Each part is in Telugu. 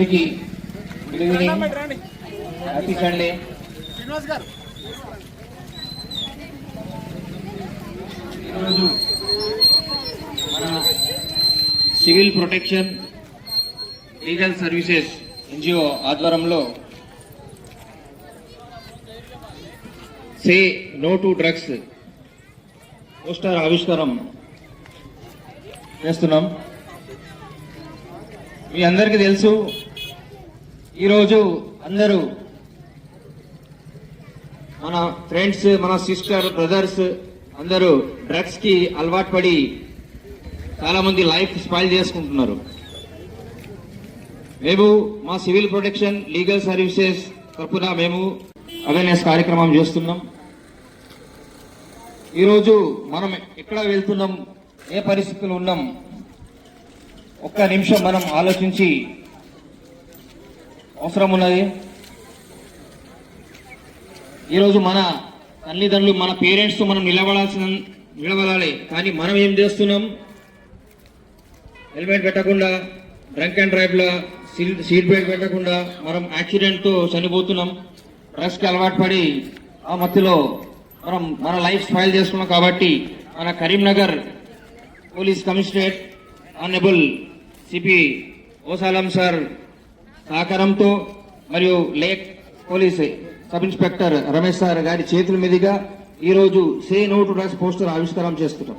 అందరికీ గుడ్ ఈవినింగ్. Happy Sunday. ఈరోజు మన civil protection legal services NGO ఆధ్వర్యంలో say no to drugs poster ఆవిష్కారం చేస్తున్నాం. మీ అందరికీ తెలుసు ఈరోజు అందరూ మన ఫ్రెండ్స్ మన సిస్టర్ బ్రదర్స్ అందరూ డ్రగ్స్కి అలవాటు పడి చాలా మంది లైఫ్ స్పాయిల్ చేసుకుంటున్నారు. మేము మా సివిల్ ప్రొటెక్షన్ లీగల్ సర్వీసెస్ తరపున మేము అవేర్నెస్ కార్యక్రమం చేస్తున్నాం. ఈరోజు మనం ఎక్కడ వెళ్తున్నాం ఏ పరిస్థితులు ఉన్నాం ఒక్క నిమిషం మనం ఆలోచించి అవసరం ఉన్నది ఈరోజు మన తల్లిదండ్రులు మన పేరెంట్స్తో మనం నిలబడాల్సిన నిలబడాలి. కానీ మనం ఏం చేస్తున్నాం? హెల్మెట్ పెట్టకుండా డ్రంక్ అండ్ డ్రైవ్లో సీట్ సీట్ బెల్ట్ పెట్టకుండా మనం యాక్సిడెంట్తో చనిపోతున్నాం. డ్రగ్స్కి అలవాటు పడి ఆ మత్తులో మనం మన లైఫ్ స్పాయిల్ చేసుకున్నాం కాబట్టి మన Karimnagar police commissionerate honourable CP ఓసాలం sir సహకారంతో మరియు lake police sub inspector Ramesh sir గారి చేతుల మీదుగా ఈరోజు say no to drugs poster ఆవిష్కారం చేస్తున్నాం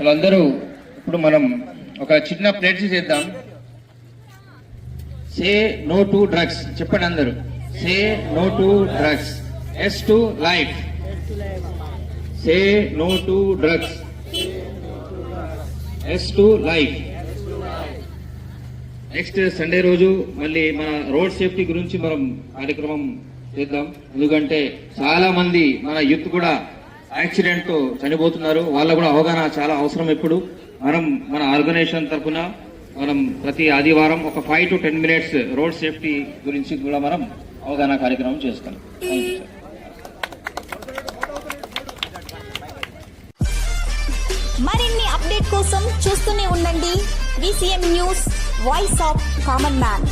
వాళ్ళందరూ ఇప్పుడు మనం ఒక చిన్న ప్లేట్స్ చేద్దాం. Say no to drugs. చెప్పండి అందరూ. Say no to drugs. Yes to life. Say no to drugs. Yes to life. Next Sunday రోజు మళ్ళీ మన రోడ్ సేఫ్టీ గురించి మనం కార్యక్రమం చేద్దాం. ఎందుకంటే చాలా మంది మన యూత్ కూడా యాక్సిడెంట్ చనిపోతున్నారు. వాళ్ళ కూడా అవగాహన చాలా అవసరం ఇప్పుడు మనం మన ఆర్గనైజేషన్ తరఫున మనం ప్రతి ఆదివారం ఒక five to ten minutes road safety గురించి కూడా మనం అవగాహన కార్యక్రమం చేస్తాం. మరిన్ని అప్డేట్ కోసం చూస్తూనే ఉండండి. VCM news voice of common man